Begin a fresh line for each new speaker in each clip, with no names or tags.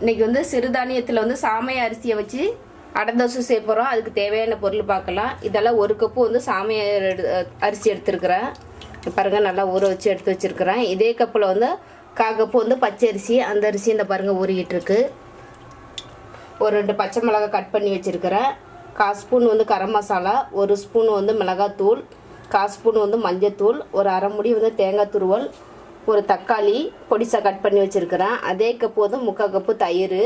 இன்னைக்கு வந்து சிறுதானியத்தில் வந்து சாமை அரிசியை வச்சு அடை தோசை செய்ய போகிறோம் அதுக்கு தேவையான பொருள் பார்க்கலாம். இதெல்லாம் ஒரு கப்பு வந்து சாமை அரிசி எடுத்துருக்குறேன். பாருங்கள் நல்லா ஊற வச்சு எடுத்து வச்சுருக்குறேன். இதே கப்பில் வந்து கா கப்பு வந்து பச்சை அரிசி அந்த அரிசி இந்த பாருங்கள் ஊறிக்கிட்டுருக்கு. ஒரு ரெண்டு பச்சை மிளகாய் கட் பண்ணி வச்சுருக்கிறேன். கால் ஸ்பூன் வந்து கரம் மசாலா ஒரு ஸ்பூன் வந்து மிளகாத்தூள் கால் ஸ்பூன் வந்து மஞ்சத்தூள் ஒரு அரை முடி வந்து தேங்காய் துருவல் ஒரு தக்காளி பொடிசாக கட் பண்ணி வச்சுருக்கிறேன். அதே கப்பு வந்து முக்கால் கப்பு தயிர்.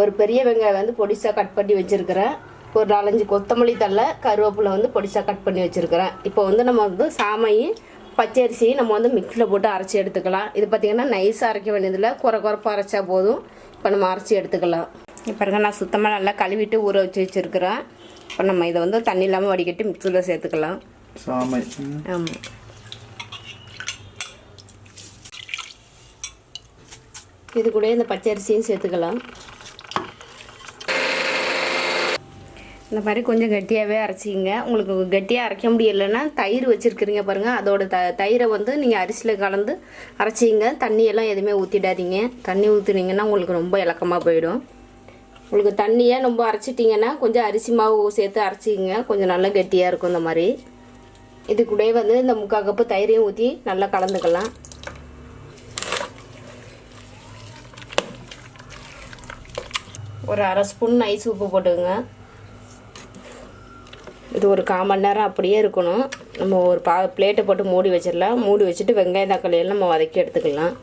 ஒரு பெரிய வெங்காயம் வந்து பொடிசாக கட் பண்ணி வச்சுருக்கிறேன். ஒரு நாலஞ்சு கொத்தமல்லி தழை கருவேப்பிலை வந்து பொடிசாக கட் பண்ணி வச்சுருக்கிறேன். இப்போ வந்து நம்ம வந்து சாமையும் பச்சரிசியும் நம்ம வந்து மிக்ஸியில் போட்டு அரைச்சி எடுத்துக்கலாம். இது பார்த்திங்கன்னா நைஸாக அரைக்க வேண்டியதில்லை. குறை குறைப்பாக அரைச்சா போதும். இப்போ நம்ம அரைச்சி எடுத்துக்கலாம். இப்போ பாருங்க நான் சுத்தமாக நல்லா கழுவிட்டு ஊற வச்சு வச்சுருக்கிறேன். இப்போ நம்ம இதை வந்து தண்ணி இல்லாமல் வடிகட்டி மிக்ஸியில் சேர்த்துக்கலாம்.
சாமை.
ஆமாம் இது கூட இந்த பச்சை அரிசியும் சேர்த்துக்கலாம். இந்த மாதிரி கொஞ்சம் கெட்டியாகவே அரைச்சிங்க உங்களுக்கு கெட்டியாக அரைக்க முடியலைன்னா தயிர் வச்சுருக்கிறீங்க பாருங்கள் அதோட த தயிரை வந்து நீங்கள் அரிசியில் கலந்து அரைச்சிங்க தண்ணியெல்லாம் எதுவுமே ஊற்றிடாதீங்க தண்ணி ஊற்றுனீங்கன்னா உங்களுக்கு ரொம்ப இலக்கமாக போயிடும். உங்களுக்கு தண்ணியை ரொம்ப அரைச்சிட்டிங்கன்னா கொஞ்சம் அரிசி மாவு சேர்த்து அரைச்சிங்க கொஞ்சம் நல்லா கெட்டியாக இருக்கும் இந்த மாதிரி. இது கூட வந்து இந்த முக்கால் கப்பு தயிரையும் ஊற்றி நல்லா கலந்துக்கலாம். ஒரு அரை ஸ்பூன் நைஸ் உப்பு போட்டுக்கோங்க. இது ஒரு கால் மணி நேரம் அப்படியே இருக்கணும். நம்ம ஒரு பா பிளேட்டை போட்டு மூடி வச்சிடலாம். மூடி வச்சுட்டு வெங்காயம் தக்காளியெல்லாம் நம்ம வதக்கி எடுத்துக்கலாம்.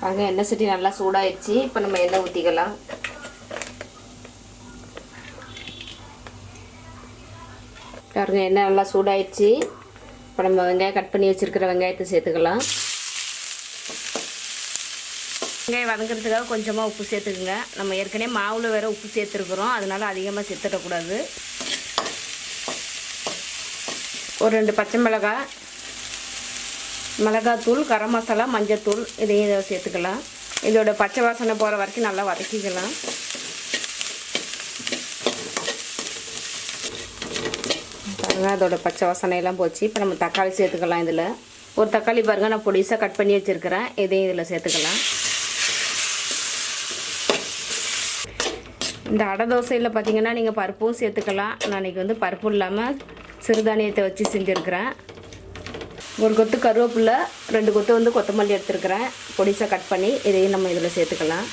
பாருங்க எண்ணெய் சட்டி நல்லா சூடாயிடுச்சு. இப்போ நம்ம எண்ணெய் ஊற்றிக்கலாம் பாருங்க எண்ணெய் நல்லா சூடாயிடுச்சு. இப்போ நம்ம வெங்காயம் கட் பண்ணி வச்சுருக்கிற வெங்காயத்தை சேர்த்துக்கலாம். வெங்காயம் வதங்குறதுக்காக கொஞ்சமாக உப்பு சேர்த்துக்குங்க. நம்ம ஏற்கனவே மாவில் வேறு உப்பு சேர்த்துருக்குறோம். அதனால அதிகமாக சேர்த்துடக்கூடாது. ஒரு ரெண்டு பச்சை மிளகாய் மிளகாத்தூள் கரம் மசாலா மஞ்சத்தூள் இதையும் இதை சேர்த்துக்கலாம். இதோட பச்சை வாசனை போகிற வரைக்கும் நல்லா வதக்கிக்கலாம். பாருங்க அதோட பச்சை வாசனையெல்லாம் போச்சு. இப்போ நம்ம தக்காளி சேர்த்துக்கலாம் இதில். ஒரு தக்காளி பாருங்க நான் பொடிசாக கட் பண்ணி வச்சுருக்கிறேன். இதையும் இதில் சேர்த்துக்கலாம். இந்த அடை தோசையில் பார்த்தீங்கன்னா நீங்கள் பருப்பும் சேர்த்துக்கலாம். நான் இன்றைக்கி வந்து பருப்பு இல்லாமல் சிறுதானியத்தை வச்சு செஞ்சுருக்கிறேன். ஒரு கொத்து கருவேப்பிலை ரெண்டு கொத்து வந்து கொத்தமல்லி எடுத்துருக்கிறேன். பொடிசாக கட் பண்ணி இதையும் நம்ம இதில் சேர்த்துக்கலாம்.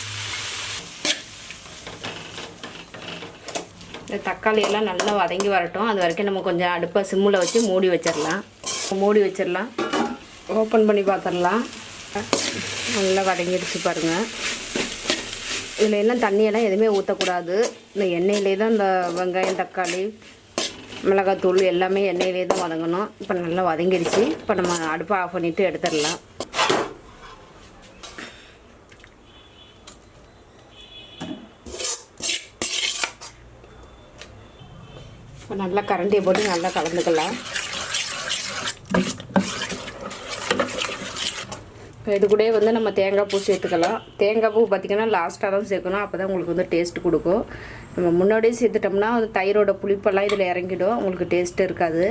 இந்த தக்காளி எல்லாம் நல்லா வதங்கி வரட்டும். அது வரைக்கும் நம்ம கொஞ்சம் அடுப்பை சிம்மில் வச்சு மூடி வச்சிடலாம். மூடி வச்சிடலாம். ஓப்பன் பண்ணி பார்த்துடலாம். நல்லா வதங்கிடுச்சு பாருங்கள் இதில் எல்லாம் தண்ணியெல்லாம் எதுவுமே ஊற்றக்கூடாது இந்த எண்ணெயிலே தான் இந்த வெங்காயம் தக்காளி மிளகாத்தூள் எல்லாமே எண்ணெயிலே தான் வதங்கணும். இப்போ நல்லா வதங்கிடுச்சு. இப்போ நம்ம அடுப்பை ஆஃப் பண்ணிவிட்டு எடுத்துடலாம். இப்போ நல்லா கரண்டியை போட்டு நல்லா கலந்துக்கலாம். இப்போ இது கூட வந்து நம்ம தேங்காய் பூ சேர்த்துக்கலாம். தேங்காய் பூ பார்த்திங்கன்னா லாஸ்ட்டாக தான் சேர்க்கணும். அப்போ தான் உங்களுக்கு வந்து டேஸ்ட் கொடுக்கும். நம்ம முன்னாடியே சேர்த்துட்டோம்னா அந்த தயிரோட புளிப்பெல்லாம் இதில் இறங்கிடும். உங்களுக்கு டேஸ்ட்டு இருக்காது.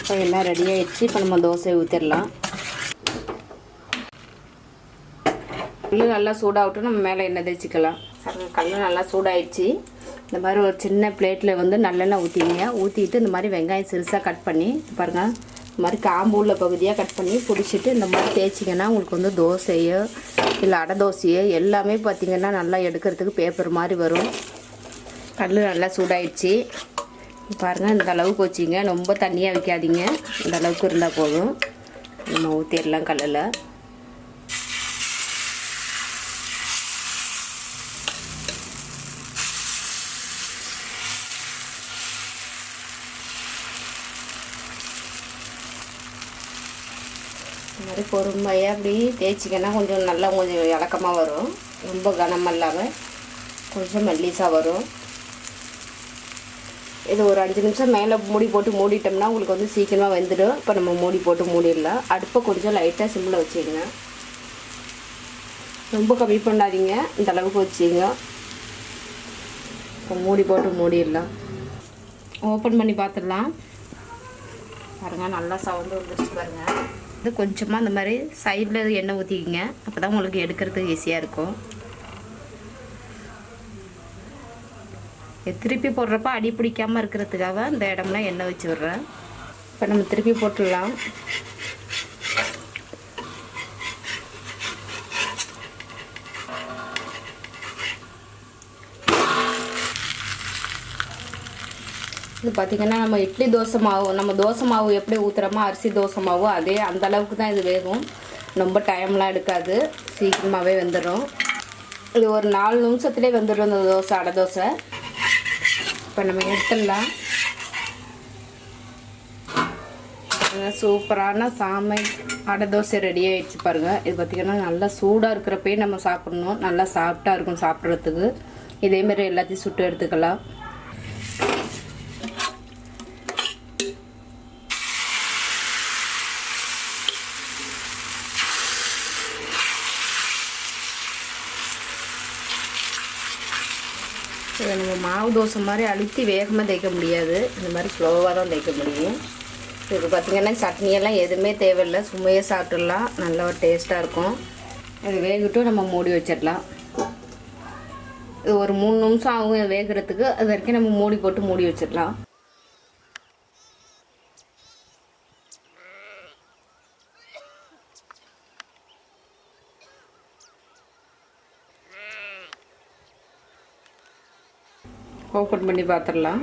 இப்போ எல்லாம் ரெடி இப்போ நம்ம தோசை ஊற்றிடலாம் கல் நல்லா சூடாகட்டும். நம்ம மேலே எண்ணெய் தேய்ச்சிக்கலாம். கல் நல்லா சூடாயிடுச்சு. இந்த மாதிரி ஒரு சின்ன பிளேட்டில் வந்து நல்லெண்ணெய் ஊற்றிங்க ஊற்றிட்டு இந்த மாதிரி வெங்காயம் சிறுசாக கட் பண்ணி பாருங்கள் இந்த மாதிரி காம்பு உள்ள பகுதியாக கட் பண்ணி பிடிச்சிட்டு இந்த மாதிரி தேய்ச்சிங்கன்னா உங்களுக்கு வந்து தோசையோ இல்லை அடை தோசையோ எல்லாமே பார்த்திங்கன்னா நல்லா எடுக்கிறதுக்கு பேப்பர் மாதிரி வரும். கல் நல்லா சூடாயிடுச்சு. பாருங்கள் இந்த அளவுக்கு வச்சிங்க. ரொம்ப தண்ணியாக வைக்காதீங்க. இந்த அளவுக்கு இருந்தால் போதும். நம்ம ஊற்றிடலாம் கல்லில். இந்த மாதிரி பொறுமையாக அப்படி தேய்ச்சிங்கன்னா கொஞ்சம் நல்லா கொஞ்சம் இலக்கமாக வரும். ரொம்ப கனம் இல்லாமல் கொஞ்சம் மெல்லிஸாக வரும். இது ஒரு அஞ்சு நிமிஷம் மேலே மூடி போட்டு மூடிட்டோம்னா உங்களுக்கு வந்து சீக்கிரமாக வெந்துடும். இப்போ நம்ம மூடி போட்டு மூடிடலாம். அடுப்பை கொஞ்சம் லைட்டாக சிம்மில் வச்சுக்கோங்க. ரொம்ப கம்மி பண்ணாதீங்க. இந்த அளவுக்கு வச்சுங்க இப்போ மூடி போட்டு மூடிடலாம். ஓப்பன் பண்ணி பார்த்துடலாம். பாருங்க நல்லா சவுண்டு வந்துருச்சு பாருங்கள் வந்து கொஞ்சமாக அந்த மாதிரி சைடில் எண்ணெய் ஊற்றிக்கிங்க அப்போ தான் உங்களுக்கு எடுக்கிறதுக்கு ஈஸியாக இருக்கும். திருப்பி போடுறப்ப அடி பிடிக்காமல் இருக்கிறதுக்காக இந்த இடம்லாம் எண்ணெய் வச்சு விட்றேன். இப்போ நம்ம திருப்பி போட்டுடலாம். இது பார்த்திங்கன்னா நம்ம இட்லி தோசை மாவு நம்ம தோசை மாவு எப்படி ஊற்றுறோமோ அரிசி தோசை மாவு அதே அந்த அளவுக்கு தான் இது வேகும். ரொம்ப டைம்லாம் எடுக்காது. சீக்கிரமாகவே வெந்துடும் இது ஒரு நாலு நிமிஷத்துலேயே வெந்துடும் இந்த தோசை அடை தோசை. இப்போ நம்ம எடுத்துடலாம். சூப்பரான சாமை அடை தோசை ரெடி ஆகிடுச்சு பாருங்கள் இது பார்த்திங்கன்னா நல்லா சூடாக இருக்கிறப்பயே நம்ம சாப்பிட்ணும். நல்லா சாஃப்டாக இருக்கும் சாப்பிட்றதுக்கு. இதேமாரி எல்லாத்தையும் சுட்டு எடுத்துக்கலாம். இதை நம்ம மாவு தோசை மாதிரி அழுத்தி வேகமாக தைக்க முடியாது. இந்த மாதிரி ஸ்லோவாக தான் தைக்க முடியும். இதுக்கு பார்த்திங்கன்னா சட்னியெல்லாம் எதுவுமே தேவையில்லை. சும்மையே சாப்பிட்டுடலாம். நல்ல ஒரு டேஸ்ட்டாக இருக்கும். இது வேகட்டும் நம்ம மூடி வச்சிடலாம். இது ஒரு மூணு நிமிஷம் ஆகும் வேகிறதுக்கு. அது வரைக்கும் நம்ம மூடி போட்டு மூடி வச்சிடலாம். ஓப்பன் பண்ணி பார்த்துடலாம்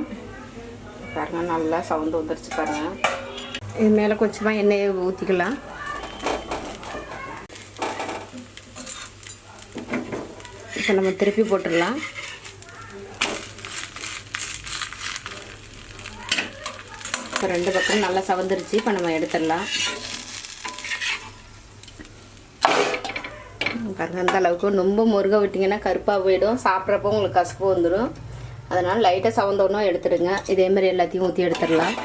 பாருங்கள் நல்லா சவுண்டு வந்துருச்சு பாருங்கள் இது மேலே கொஞ்சமாக எண்ணெயை ஊற்றிக்கலாம் இப்போ நம்ம திருப்பி போட்டுடலாம். இப்போ ரெண்டு பக்கம் நல்லா சவந்துருச்சு. இப்போ நம்ம எடுத்துடலாம். பாருங்க அந்த அளவுக்கு ரொம்ப முருக விட்டிங்கன்னா கருப்பாக போயிடும். சாப்பிட்றப்போ உங்களுக்கு கசப்பு வந்துடும் அதனால் லைட்டாக சவந்தோன்னும் எடுத்துடுங்க. இதேமாரி எல்லாத்தையும் ஊற்றி எடுத்துடலாம்.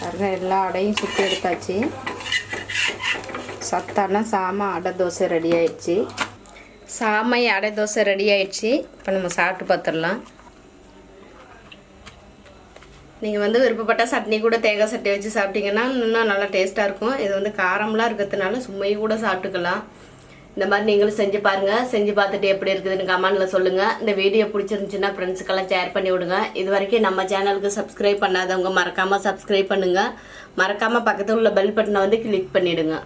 பாருங்க எல்லா அடையும் சுற்றி எடுத்தாச்சு. சத்தான சாம அடை தோசை ரெடி ஆயிடுச்சு. சாமை அடை தோசை ரெடி ஆயிடுச்சு. இப்போ நம்ம சாப்பிட்டு பார்த்துடலாம். நீங்கள் வந்து விருப்பப்பட்ட சட்னி கூட தேங்காய் சட்னி வச்சு சாப்பிட்டீங்கன்னா இன்னும் நல்லா டேஸ்ட்டாக இருக்கும். இது வந்து காரம்லாம் இருக்கிறதுனால சும்மையும் கூட சாப்பிட்டுக்கலாம். இந்த மாதிரி நீங்களும் செஞ்சு பாருங்கள் செஞ்சு பார்த்துட்டு எப்படி இருக்குதுன்னு கமெண்டில் சொல்லுங்கள் இந்த வீடியோ பிடிச்சிருந்துச்சுன்னா ஃப்ரெண்ட்ஸுக்கெல்லாம் ஷேர் பண்ணி விடுங்க. இது வரைக்கும் நம்ம சேனலுக்கு சப்ஸ்கிரைப் பண்ணாதவங்க மறக்காமல் சப்ஸ்கிரைப் பண்ணுங்கள் மறக்காமல் பக்கத்தில் உள்ள பெல் பட்டனை வந்து கிளிக் பண்ணிவிடுங்க